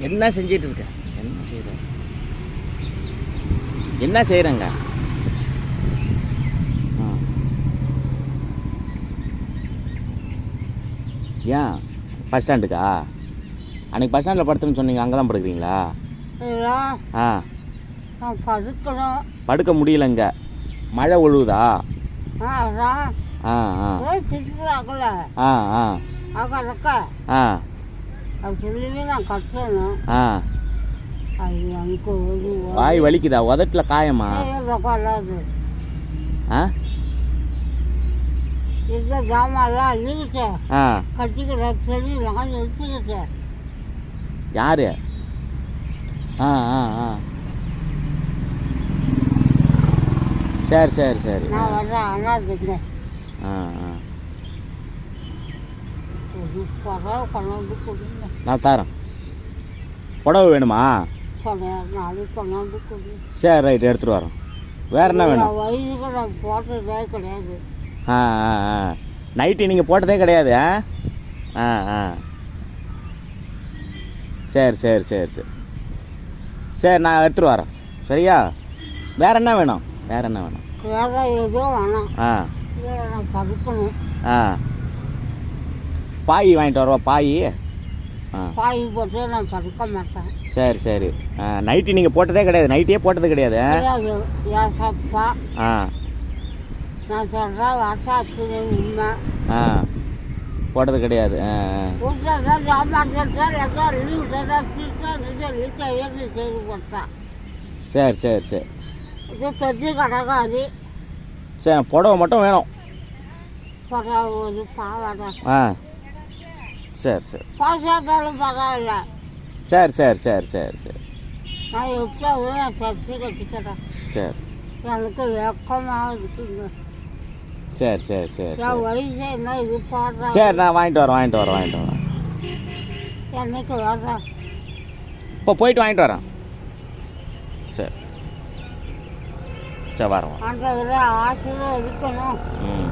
என்ன செஞ்சிட்டு இருக்க என்ன செய்கிற என்ன செய்கிறங்க ஏன்? பஸ் ஸ்டாண்டுக்கா? அன்னைக்கு பஸ் ஸ்டாண்டில் படுத்துன்னு சொன்னீங்க அங்கே தான் படுக்கிறீங்களா? ஆ. படுக்க முடியலங்க. மழை ஒழுகுதா? ஆ ஆ ஆ. ஆ ஆ. ஆ. வாய் வலிக்குதா? உதட்டில் காயமா? ஆ? இந்த ஜாமான்லாம் அள்ளிக்கிட்டேன் ஆ. கட்டிக்கிற செடி நான் எடுத்துக்கிட்டேன். யாரு? ஆ ஆ ஆ. சரி சரி சரி. நான் வர்றேன் அண்ணாதுக்கு ஆ ஆ. நான் தரேன். புடவை வேணுமா? சரி ரைட் எடுத்துகிட்டு வரோம் வேறு என்ன வேணும்? போட்டதே கிடையாது. ஆ ஆ ஆ. நைட்டு நீங்கள் போட்டதே கிடையாது ஆ? ஆ ஆ. சரி சரி சரி சரி. சரி நான் எடுத்துகிட்டு வரேன். சரியா? வேறு என்ன வேணும்? வேறு என்ன வேணும்? ஆ. ஆ. பாய் வாங்கிட்டு வரவா பாய்? பாய் போட்டு நான் படுக்க மாட்டேன். சரி சரி. நைட்டு நீங்கள் போட்டதே கிடையாது. நைட்டே போட்டது கிடையாது. ஆ. நான் சொல்கிற வாட்டாச்சு உண்மை. ஆ. போட்டது கிடையாது. சரி சரி சரி. இது பெரிய கடைக்காரி. சரி புடவை மட்டும் வேணும். ஒரு பாவாடை. ஆ. சரி சரி. பாசாட்டாலும் பரவாயில்ல சரி சரி சரி சரி சரி. நான் எப்போ நான் சர்ச்சு கட்டிக்கிறேன் சரி. எனக்கு வெக்கமாக இருக்குங்க சரி சரி சரி என் சரி. வயசு என்ன இது பாடுறேன் சரி நான் வாங்கிட்டு வரேன் வாங்கிட்டு வரேன் வாங்கிட்டு வரேன். என்னைக்கு வர்றேன் இப்போ போயிட்டு வாங்கிட்டு வரேன். சரி. சரி வரேன். ஆண்டவரை ஆசையாக இருக்கணும். ம்.